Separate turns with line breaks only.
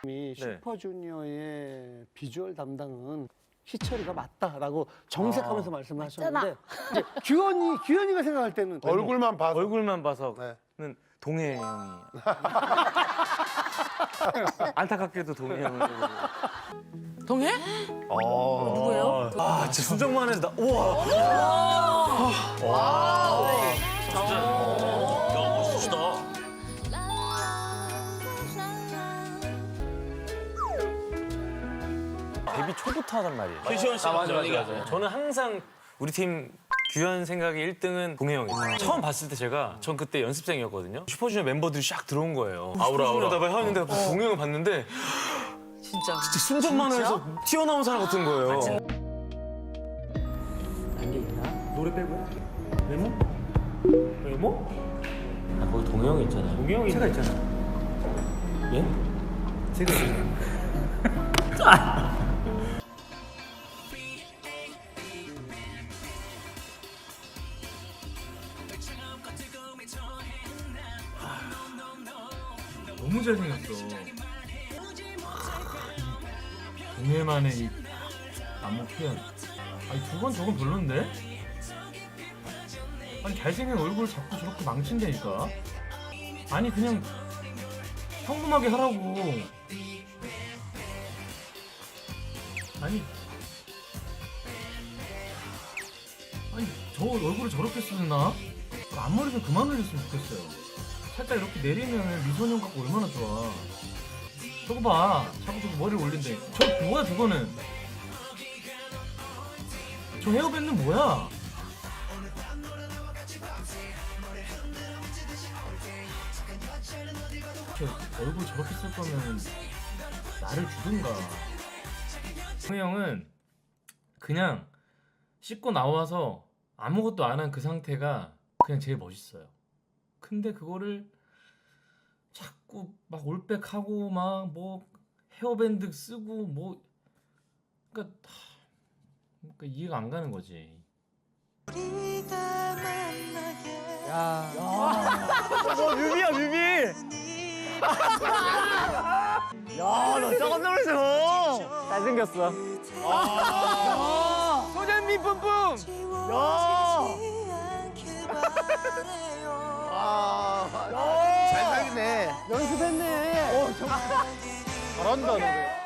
감독님이 슈퍼주니어의 비주얼 담당은 희철이가 맞다라고 정색하면서 말씀을 하셨는데 이제 규현이 규현이가 생각할 때는
얼굴만 봐서.
얼굴만 봐서는
네.
동해 형이. 안타깝게도 동해 형을
동해?
어.
누구예요?
아 진짜 순정만 해도 나 우와 데뷔 초부터 하단 말이에요
최시원 씨 맞아 맞아 맞아.
저는 항상 우리 팀 규현 생각에 1등은 동해 형이에요. 처음 봤을 때 제가 전 그때 연습생이었거든요. 슈퍼주니어 멤버들이 샥 들어온 거예요.
아우라, 아우라.
슈퍼주니어다 하는데 동해 형을 봤는데
진짜.
진짜 순전만 해서 튀어나온 사람 같은 거예요.
단계 있나? 노래 빼고? 메모? 메모?
아, 거기 동해 형 있잖아요.
동이 형이 제가 있잖아.
예?
제가 있잖아. 너무 잘생겼어. 동해만의 이 안무 표현. 아니 두번 저건 별론데? 아니 잘생긴 얼굴 자꾸 저렇게 망친다니까. 아니 그냥 평범하게 하라고. 아니 아니 저 얼굴을 저렇게 쓰나? 그 앞머리 좀 그만 올렸으면 좋겠어요. 살짝 이렇게 내리면 미소년 같고 얼마나 좋아. 저거 봐. 자꾸 저거 머리 올린대. 저 뭐야 저거는? 저 헤어밴드는 뭐야? 저 얼굴 저렇게 쓸 거면 나를 주든가. 형 형은 그냥 씻고 나와서 아무것도 안 한 그 상태가 그냥 제일 멋있어요. 근데 그거를 자꾸 막 올백하고 막 뭐 헤어밴드 쓰고 뭐 그러니까, 하, 그러니까 이해가 안 가는 거지.
어, 뮤비야 뮤비. 야너 저건 놀았어. 잘생겼어. 소년미 뿜뿜. 야.
아, 잘 살리네.
연습했네. 어, 정말.
잘한다. 너.